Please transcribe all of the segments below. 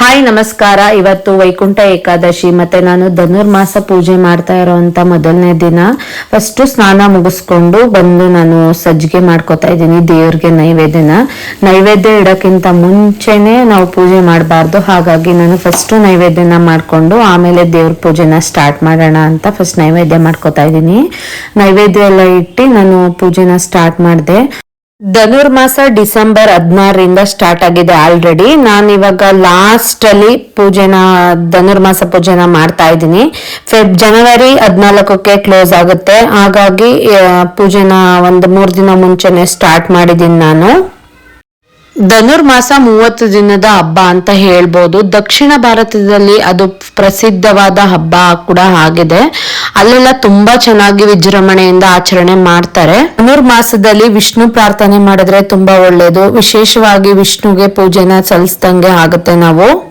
Hi, ನಮಸ್ಕಾರ. ಇವತ್ತು ವೈಕುಂಠ ಏಕಾದಶಿ, ಮತ್ತೆ ನಾನು ಧನುರ್ಮಾಸ ಪೂಜೆ ಮಾಡ್ತಾ ಇರೋಂತ ಮೊದಲನೇ ದಿನ. ಫಸ್ಟ್ ಸ್ನಾನ ಮುಗಿಸ್ಕೊಂಡು ಬಂದು ನಾನು ಸಜ್ಜಿಗೆ ಮಾಡ್ಕೊತಾ ಇದ್ದೀನಿ, ದೇವ್ರಿಗೆ ನೈವೇದ್ಯನ. ನೈವೇದ್ಯ ಇಡಕ್ಕಿಂತ ಮುಂಚೆನೆ ನಾವು ಪೂಜೆ ಮಾಡಬಾರ್ದು. ಹಾಗಾಗಿ ನಾನು ಫಸ್ಟ್ ನೈವೇದ್ಯನ ಮಾಡ್ಕೊಂಡು ಆಮೇಲೆ ದೇವ್ರ ಪೂಜೆನ ಸ್ಟಾರ್ಟ್ ಮಾಡೋಣ ಅಂತ ಫಸ್ಟ್ ನೈವೇದ್ಯ ಮಾಡ್ಕೊತಾ ಇದ್ದೀನಿ. ನೈವೇದ್ಯ ಎಲ್ಲ ಇಟ್ಟು ನಾನು ಪೂಜೆನ ಸ್ಟಾರ್ಟ್ ಮಾಡಿದೆ. ಧನುರ್ಮಾಸ ಡಿಸೆಂಬರ್ ಹದಿನಾರರಿಂದ ಸ್ಟಾರ್ಟ್ ಆಗಿದೆ ಆಲ್ರೆಡಿ ನಾನು ಇವಾಗ ಲಾಸ್ಟ್ ಅಲ್ಲಿ ಪೂಜೆನ, ಧನುರ್ಮಾಸ ಪೂಜೆನ ಮಾಡ್ತಾ ಇದ್ದೀನಿ. ಫೆಬ್ ಜನವರಿ ಹದಿನಾಲ್ಕಕ್ಕೆ ಕ್ಲೋಸ್ ಆಗುತ್ತೆ. ಹಾಗಾಗಿ ಪೂಜೆನ ಒಂದು ಮೂರು ದಿನ ಮುಂಚೆನೆ ಸ್ಟಾರ್ಟ್ ಮಾಡಿದ್ದೀನಿ ನಾನು. ಧನುರ್ಮಾಸ ಮೂವತ್ತು ದಿನದ ಹಬ್ಬ ಅಂತ ಹೇಳ್ಬೋದು. ದಕ್ಷಿಣ ಭಾರತದಲ್ಲಿ ಅದು ಪ್ರಸಿದ್ಧವಾದ ಹಬ್ಬ ಕೂಡ ಆಗಿದೆ. ಅಲ್ಲೆಲ್ಲ ತುಂಬಾ ಚೆನ್ನಾಗಿ ವಿಜೃಂಭಣೆಯಿಂದ ಆಚರಣೆ ಮಾಡ್ತಾರೆ. ಧನುರ್ಮಾಸದಲ್ಲಿ ವಿಷ್ಣು ಪ್ರಾರ್ಥನೆ ಮಾಡಿದ್ರೆ ತುಂಬಾ ಒಳ್ಳೇದು. ವಿಶೇಷವಾಗಿ ವಿಷ್ಣುಗೆ ಪೂಜೆನ ಸಲ್ಲಿಸ್ದಂಗೆ ಆಗುತ್ತೆ ನಾವು.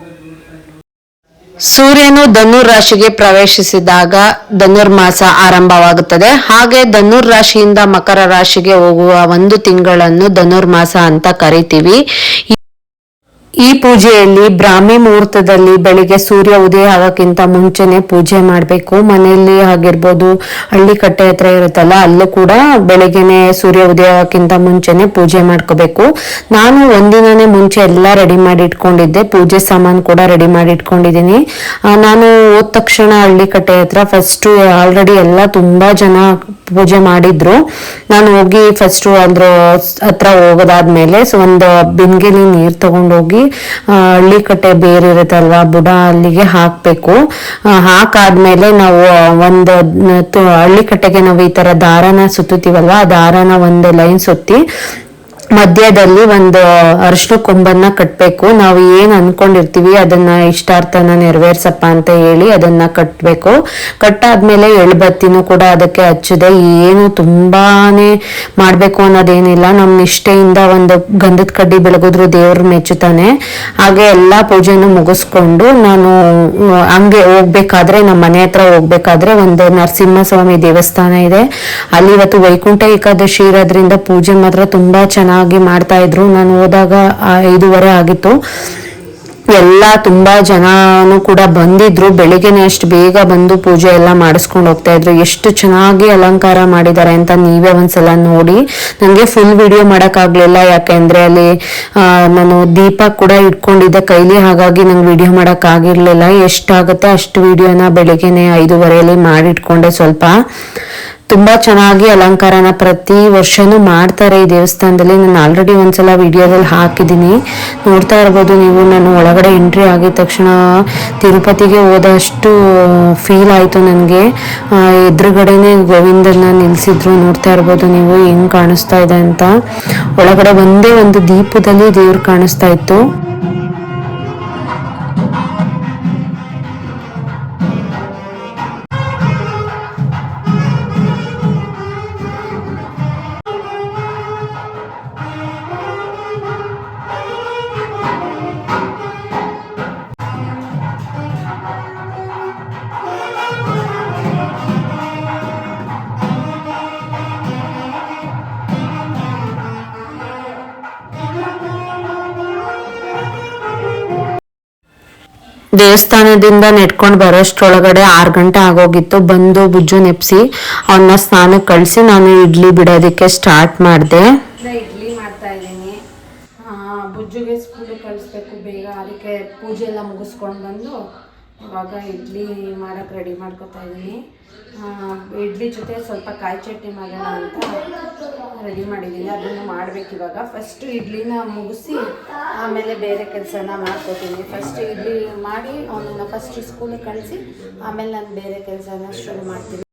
ಸೂರ್ಯನು ಧನುರ್ ರಾಶಿಗೆ ಪ್ರವೇಶಿಸಿದಾಗ ಧನುರ್ಮಾಸ ಆರಂಭವಾಗುತ್ತದೆ. ಹಾಗೆ ಧನುರ್ ರಾಶಿಯಿಂದ ಮಕರ ರಾಶಿಗೆ ಹೋಗುವ ಒಂದು ತಿಂಗಳನ್ನು ಧನುರ್ಮಾಸ ಅಂತ ಕರಿತೀವಿ. ಈ ಪೂಜೆಯಲ್ಲಿ ಬ್ರಾಹ್ಮಿ ಮುಹೂರ್ತದಲ್ಲಿ ಬೆಳಿಗ್ಗೆ ಸೂರ್ಯ ಉದಯ ಆಗೋಕ್ಕಿಂತ ಮುಂಚೆನೆ ಪೂಜೆ ಮಾಡಬೇಕು. ಮನೆಯಲ್ಲಿ ಆಗಿರ್ಬೋದು ಹಳ್ಳಿ ಕಟ್ಟೆ ಹತ್ರ ಇರುತ್ತಲ್ಲ, ಅಲ್ಲೂ ಕೂಡ ಬೆಳಿಗ್ಗೆನೆ ಸೂರ್ಯ ಉದಯ ಆಗೋಕ್ಕಿಂತ ಮುಂಚೆನೆ ಪೂಜೆ ಮಾಡ್ಕೋಬೇಕು. ನಾನು ಒಂದಿನನೇ ಮುಂಚೆ ಎಲ್ಲ ರೆಡಿ ಮಾಡಿ ಇಟ್ಕೊಂಡಿದ್ದೆ ಪೂಜೆ ಸಾಮಾನು ಕೂಡ ರೆಡಿ ಮಾಡಿ ಇಟ್ಕೊಂಡಿದ್ದೀನಿ ನಾನು ಹೋದ ತಕ್ಷಣ ಹಳ್ಳಿ ಕಟ್ಟೆ ಹತ್ರ ಫಸ್ಟ್ ಆಲ್ರೆಡಿ ಎಲ್ಲ ತುಂಬಾ ಜನ ಪೂಜೆ ಮಾಡಿದ್ರು. ನಾನು ಹೋಗಿ ಫಸ್ಟ್ ಅದ್ರ ಹತ್ರ ಹೋಗೋದಾದ್ಮೇಲೆ ಸೊ ಒಂದು ಬಿನ್ಗೆಲಿ ನೀರು ತಗೊಂಡೋಗಿ ಆ, ಹಳ್ಳಿ ಕಟ್ಟೆ ಬೇರೆ ಇರುತ್ತಲ್ವಾ ಬುಡ ಅಲ್ಲಿಗೆ ಹಾಕ್ಬೇಕು. ಹಾಕಾದ್ಮೇಲೆ ನಾವು ಒಂದು ಹಳ್ಳಿ ಕಟ್ಟೆಗೆ ನಾವು ಈ ತರ ದಾರನ ಸುತ್ತೀವಲ್ವಾ ಆ ದಾರನ ಒಂದು ಲೈನ್ ಸುತ್ತಿ ಮಧ್ಯದಲ್ಲಿ ಒಂದು ಅರಿಶಿನ ಕೊಂಬನ್ನ ಕಟ್ಟಬೇಕು ನಾವು ಏನು ಅನ್ಕೊಂಡಿರ್ತೀವಿ ಅದನ್ನ ಇಷ್ಟಾರ್ಥನ ನೆರವೇರ್ಸಪ್ಪ ಅಂತ ಹೇಳಿ ಅದನ್ನ ಕಟ್ಟಬೇಕು ಕಟ್ಟಾದ್ಮೇಲೆ ಎಳ್ಬತ್ತಿನೂ ಕೂಡ ಅದಕ್ಕೆ ಹಚ್ಚಿದೆ. ಏನು ತುಂಬಾನೇ ಮಾಡಬೇಕು ಅನ್ನೋದೇನಿಲ್ಲ. ನಮ್ಮ ನಿಷ್ಠೆಯಿಂದ ಒಂದು ಗಂಧದ ಕಡ್ಡಿ ಬೆಳಗಿದ್ರು ದೇವ್ರು ಮೆಚ್ಚುತ್ತಾನೆ. ಹಾಗೆ ಎಲ್ಲಾ ಪೂಜೆನು ಮುಗಿಸ್ಕೊಂಡು ನಾನು ಹಂಗೆ ಹೋಗ್ಬೇಕಾದ್ರೆ, ನಮ್ಮ ಮನೆ ಹತ್ರ ಹೋಗ್ಬೇಕಾದ್ರೆ ಒಂದು ನರಸಿಂಹಸ್ವಾಮಿ ದೇವಸ್ಥಾನ ಇದೆ. ಅಲ್ಲಿ ಇವತ್ತು ವೈಕುಂಠ ಏಕಾದಶಿ ಇರೋದ್ರಿಂದ ಪೂಜೆ ಮಾತ್ರ ತುಂಬಾ ಚೆನ್ನಾಗಿ ಮಾಡ್ತಾ ಇದ್ರು. ನಾನು ಹೋದಾಗ ಐದೂವರೆ ಆಗಿತ್ತು. ಎಲ್ಲ ತುಂಬಾ ಜನನು ಕೂಡ ಬಂದಿದ್ರು. ಬೆಳಿಗ್ಗೆನೆ ಅಷ್ಟು ಬೇಗ ಬಂದು ಪೂಜೆ ಎಲ್ಲ ಮಾಡಿಸ್ಕೊಂಡು ಹೋಗ್ತಾ ಇದ್ರು. ಎಷ್ಟು ಚೆನ್ನಾಗಿ ಅಲಂಕಾರ ಮಾಡಿದ್ದಾರೆ ಅಂತ ನೀವೇ ಒಂದ್ಸಲ ನೋಡಿ. ನನಗೆ ಫುಲ್ ವಿಡಿಯೋ ಮಾಡೋಕ್ಕಾಗ್ಲಿಲ್ಲ. ಯಾಕೆಂದ್ರೆ ಅಲ್ಲಿ ನಾನು ದೀಪ ಕೂಡ ಇಟ್ಕೊಂಡಿದ್ದೆ ಕೈಲಿ. ಹಾಗಾಗಿ ನಂಗೆ ವಿಡಿಯೋ ಮಾಡೋಕ್ಕಾಗಿರ್ಲಿಲ್ಲ. ಎಷ್ಟಾಗುತ್ತೆ ಅಷ್ಟು ವಿಡಿಯೋನ ಬೆಳಿಗ್ಗೆನೆ ಐದೂವರೆಯಲ್ಲಿ ಮಾಡಿಟ್ಕೊಂಡೆ ಸ್ವಲ್ಪ. ತುಂಬಾ ಚೆನ್ನಾಗಿ ಅಲಂಕಾರನ ಪ್ರತಿ ವರ್ಷನೂ ಮಾಡ್ತಾರೆ ಈ ದೇವಸ್ಥಾನದಲ್ಲಿ. ನಾನು ಆಲ್ರೆಡಿ ಒಂದ್ಸಲ ವಿಡಿಯೋದಲ್ಲಿ ಹಾಕಿದ್ದೀನಿ. ನೋಡ್ತಾ ಇರ್ಬೋದು ನೀವು, ನಾನು ಒಳಗಡೆ ಎಂಟ್ರಿ ಆಗಿದ ತಕ್ಷಣ ತಿರುಪತಿಗೆ ಹೋದಷ್ಟು ಫೀಲ್ ಆಯಿತು ನನಗೆ. ಎದುರುಗಡೆನೆ ಗೋವಿಂದನ ನಿಲ್ಲಿಸಿದ್ರು ನೋಡ್ತಾ ಇರ್ಬೋದು ನೀವು, ಹೆಂಗ್ ಕಾಣಿಸ್ತಾ ಇದೆ ಅಂತ. ಒಳಗಡೆ ಒಂದೇ ಒಂದು ದೀಪದಲ್ಲಿ ದೇವ್ರು ಕಾಣಿಸ್ತಾ ಇತ್ತು. ದೇವಸ್ಥಾನದಿಂದ ನೆಟ್ಕೊಂಡು ಬರೋಷ್ಟ್ರೊಳಗಡೆ ಆರು ಗಂಟೆ ಆಗೋಗಿತ್ತು. ಬಂದು ಬುಜ್ಜು ನೆಪ್ಸಿ ಅವನ್ನ ಸ್ನಾನಕ್ಕೆ ಕಳಿಸಿ ನಾನು ಇಡ್ಲಿ ಬಿಡೋದಕ್ಕೆ ಸ್ಟಾರ್ಟ್ ಮಾಡಿದೆ. ಇಡ್ಲಿ ಮಾಡ್ತಾ ಇದ್ದೀನಿ. ಬುಜ್ಜುಗೆ ಸ್ಕೂಲಿಗೆ ಕಳಿಸ್ಬೇಕು, ಬೇಗ. ಅದಕ್ಕೆ ಪೂಜೆ ಎಲ್ಲ ಮುಗಿಸ್ಕೊಂಡು ಬಂದು ಇವಾಗ ಇಡ್ಲಿ ಮಾಡೋಕ್ಕೆ ರೆಡಿ ಮಾಡ್ಕೊತಾ ಇದ್ದೀನಿ ಇಡ್ಲಿ ಜೊತೆ ಸ್ವಲ್ಪ ಕಾಯಿ ಚಟ್ನಿ ಮಾಡೋಣ ಅಂತ ರೆಡಿ ಮಾಡಿದ್ದೀನಿ. ಅದನ್ನು ಮಾಡಬೇಕು ಇವಾಗ. ಫಸ್ಟ್ ಇಡ್ಲಿನ ಮುಗಿಸಿ ಆಮೇಲೆ ಬೇರೆ ಕೆಲಸನ ಮಾಡ್ಕೋತೀನಿ. ಫಸ್ಟ್ ಇಡ್ಲಿ ಮಾಡಿ, ಅವನನ್ನು ಫಸ್ಟ್ ಸ್ಕೂಲಿಗೆ ಕಳಿಸಿ, ಆಮೇಲೆ ನಾನು ಬೇರೆ ಕೆಲಸನ ಶುರು ಮಾಡ್ತೀನಿ.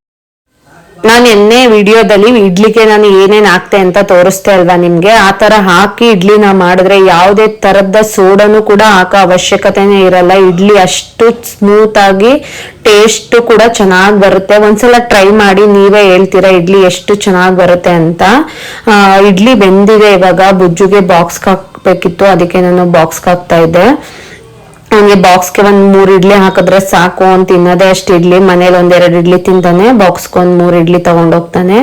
ನಾನು ಎನ್ನೆ ವಿಡಿಯೋದಲ್ಲಿ ಇಡ್ಲಿಗೆ ನಾನು ಏನೇನ್ ಹಾಕ್ತೆ ಅಂತ ತೋರಿಸ್ತೆ ಅಲ್ವಾ ನಿಮ್ಗೆ? ಆ ತರ ಹಾಕಿ ಇಡ್ಲಿನ ಮಾಡಿದ್ರೆ ಯಾವುದೇ ತರದ ಸೋಡನು ಕೂಡ ಹಾಕೋ ಅವಶ್ಯಕತೆನೇ ಇರಲ್ಲ. ಇಡ್ಲಿ ಅಷ್ಟು ಸ್ಮೂತ್ ಆಗಿ ಟೇಸ್ಟ್ ಕೂಡ ಚೆನ್ನಾಗಿ ಬರುತ್ತೆ. ಒಂದ್ಸಲ ಟ್ರೈ ಮಾಡಿ ನೀವೇ ಹೇಳ್ತೀರಾ ಇಡ್ಲಿ ಎಷ್ಟು ಚೆನ್ನಾಗಿ ಬರುತ್ತೆ ಅಂತ? ಇಡ್ಲಿ ಬೆಂದಿದೆ ಇವಾಗ. ಬುಜ್ಜುಗೆ ಬಾಕ್ಸ್ ಹಾಕ್ಬೇಕಿತ್ತು. ಅದಕ್ಕೆ ನಾನು ಬಾಕ್ಸ್ ಹಾಕ್ತಾ ಇದ್ದೆ. ಅವನಿಗೆ ಬಾಕ್ಸ್ಗೆ ಒಂದ್ ಮೂರ್ ಇಡ್ಲಿ ಹಾಕಿದ್ರೆ ಸಾಕು ಅಂತ ತಿನ್ನೋದೇ ಅಷ್ಟು ಇಡ್ಲಿ. ಮನೇಲಿ ಒಂದೆರಡು ಇಡ್ಲಿ ತಿಂತಾನೆ, ಬಾಕ್ಸ್ಗೆ ಒಂದ್ ಮೂರ್ ಇಡ್ಲಿ ತಗೊಂಡೋಗ್ತಾನೆ.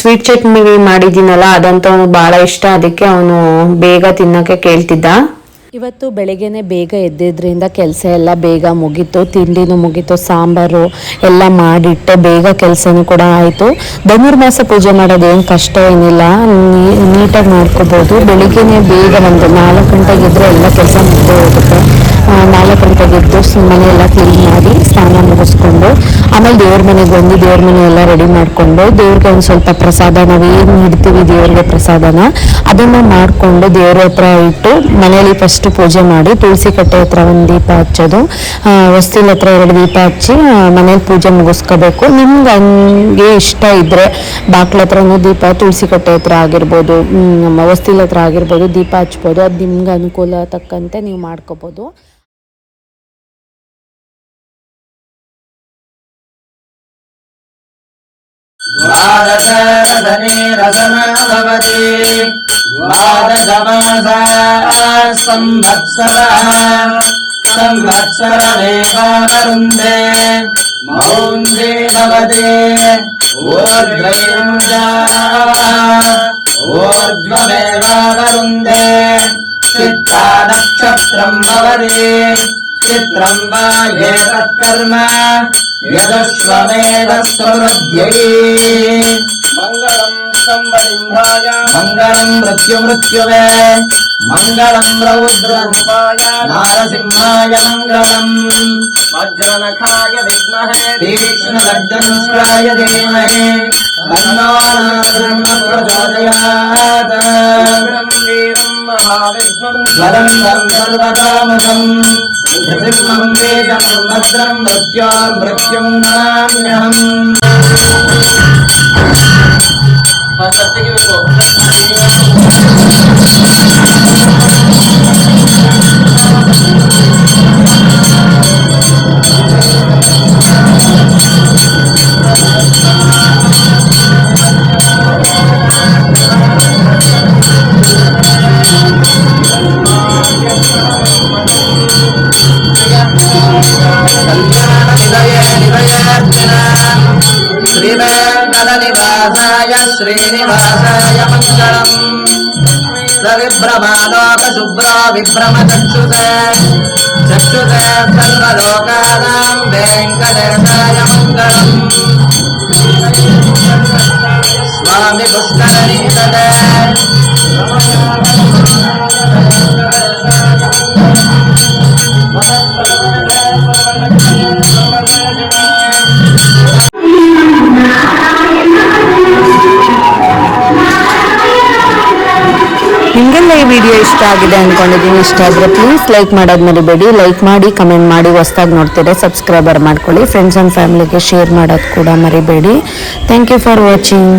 ಸ್ವೀಟ್ ಚಟ್ನಿ ಮಾಡಿದ್ದೀನಲ್ಲ, ಅದಂತೂ ಅವನು ಬಹಳ ಇಷ್ಟ. ಅದಕ್ಕೆ ಅವನು ಬೇಗ ತಿನ್ನಕ್ಕೆ ಕೇಳ್ತಿದ್ದ. ಇವತ್ತು ಬೆಳಿಗ್ಗೆನೆ ಬೇಗ ಎದ್ದಿದ್ರಿಂದ ಕೆಲಸ ಎಲ್ಲ ಬೇಗ ಮುಗೀತು. ತಿಂಡಿನೂ ಮುಗೀತು, ಸಾಂಬಾರು ಎಲ್ಲ ಮಾಡಿಟ್ಟು ಬೇಗ ಕೆಲಸನೂ ಕೂಡ ಆಯಿತು. ಧನುರ್ಮಾಸ ಪೂಜೆ ಮಾಡೋದೇನು ಕಷ್ಟ ಏನಿಲ್ಲ. ನೀಟಾಗಿ ಮಾಡ್ಕೋಬೋದು. ಬೆಳಿಗ್ಗೆನೆ ಬೇಗ ಒಂದು ನಾಲ್ಕು ಗಂಟೆಗೆ ಇದ್ದರೆ ಎಲ್ಲ ಕೆಲಸ ಮುಗಿದೋಗುತ್ತೆ ನಾಲ್ಕು ಗಂಟೆಗೆ ಎದ್ದು ಸುಮ್ಮನೆ ಮನೆ ಎಲ್ಲ ಕ್ಲೀನ್ ಮಾಡಿ ಸ್ನಾನ ಮುಗಿಸ್ಕೊಂಡು, ಆಮೇಲೆ ದೇವ್ರ ಮನೆಗೆ ಬಂದು ದೇವ್ರ ಮನೆ ಎಲ್ಲ ರೆಡಿ ಮಾಡಿಕೊಂಡು, ದೇವ್ರಿಗೆ ಒಂದು ಸ್ವಲ್ಪ ಪ್ರಸಾದ, ನಾವು ಏನು ಇಡ್ತೀವಿ ದೇವ್ರಿಗೆ ಪ್ರಸಾದನ, ಅದನ್ನು ಮಾಡಿಕೊಂಡು ದೇವ್ರ ಹತ್ರ ಇಟ್ಟು ಮನೆಯಲ್ಲಿ ಫಸ್ಟ್ ಪೂಜೆ ಮಾಡಿ, ತುಳಸಿ ಕಟ್ಟೆ ಹತ್ರ ಒಂದು ದೀಪ ಹಚ್ಚೋದು ವಸ್ತಿಲ್ ಹತ್ರ ಎರಡು ದೀಪ ಹಚ್ಚಿ ಮನೇಲಿ ಪೂಜೆ ಮುಗಿಸ್ಕೋಬೇಕು. ನಿಮ್ಗೆ ಹಂಗೆ ಇಷ್ಟ ಇದ್ದರೆ ಬಾಕ್ಲ ಹತ್ರನೂ ದೀಪ, ತುಳಸಿ ಕಟ್ಟೆ ಹತ್ರ ಆಗಿರ್ಬೋದು ವಸ್ತಿಲ್ ನಮ್ಮ ಹೊಸ್ತಿಲ ಹತ್ರ ಆಗಿರ್ಬೋದು, ದೀಪ ಹಚ್ಬೋದು, ಅದು ನಿಮ್ಗೆ ಅನುಕೂಲ ತಕ್ಕಂತೆ ನೀವು ಮಾಡ್ಕೋಬೋದು. द्वादशरथने रसना भवति द्वादशमासा संवत्सरः संवत्सरमेवावरुन्धे मौन्धे भवति ऊर्ध्वयुञ्जा ऊर्ध्वमेवावरुन्धे चित्ता नक्षत्रम् भवति చిత్రం వాయేతర్మ యదశ్వమేధ సమృద్ధ్యై. మంగళం సంబలింధాయ మంగళం మృత్యుమృత్యువే మంగళం రౌద్రూపాయ నారసింహాయ మంగళం. వజ్రనఖాయ విద్మహే తీక్ష్ణలగ్నస్రాయ ధీమహే. తన్నోనాద్రహ్మప్రచోదయాత్ వీరం మహావిష్ణుం. సర్వదాముఖం वीरम् महाविष्णुम् ज्वलन्तम् सर्वकामकम् नृसिंहम् वेदम् भद्रम् मृत्योर्मृत्युम् नमाम्यहम् श्रीवेङ्कटनिवासाय श्रीनिवासाय मङ्गलम् सविभ्रमालोकशुभ्रा विभ्रमचक्षुषा चक्षुषा सर्वलोकानाम् वेङ्कटेशाय मङ्गलम् स्वामि पुष्करणी तदा ಇಷ್ಟ ಆಗಿದೆ ಅಂದ್ಕೊಂಡಿದ್ದೀನಿ ಇಷ್ಟ ಆದರೆ ಪ್ಲೀಸ್ ಲೈಕ್ ಮಾಡೋದು ಮರಿಬೇಡಿ. ಲೈಕ್ ಮಾಡಿ ಕಮೆಂಟ್ ಮಾಡಿ, ಹೊಸ್ದಾಗಿ ನೋಡ್ತೀರಾ ಸಬ್ಸ್ಕ್ರೈಬರ್ ಮಾಡ್ಕೊಳ್ಳಿ. ಫ್ರೆಂಡ್ಸ್ ಆ್ಯಂಡ್ ಫ್ಯಾಮಿಲಿಗೆ ಶೇರ್ ಮಾಡೋದು ಕೂಡ ಮರಿಬೇಡಿ. Thank you for watching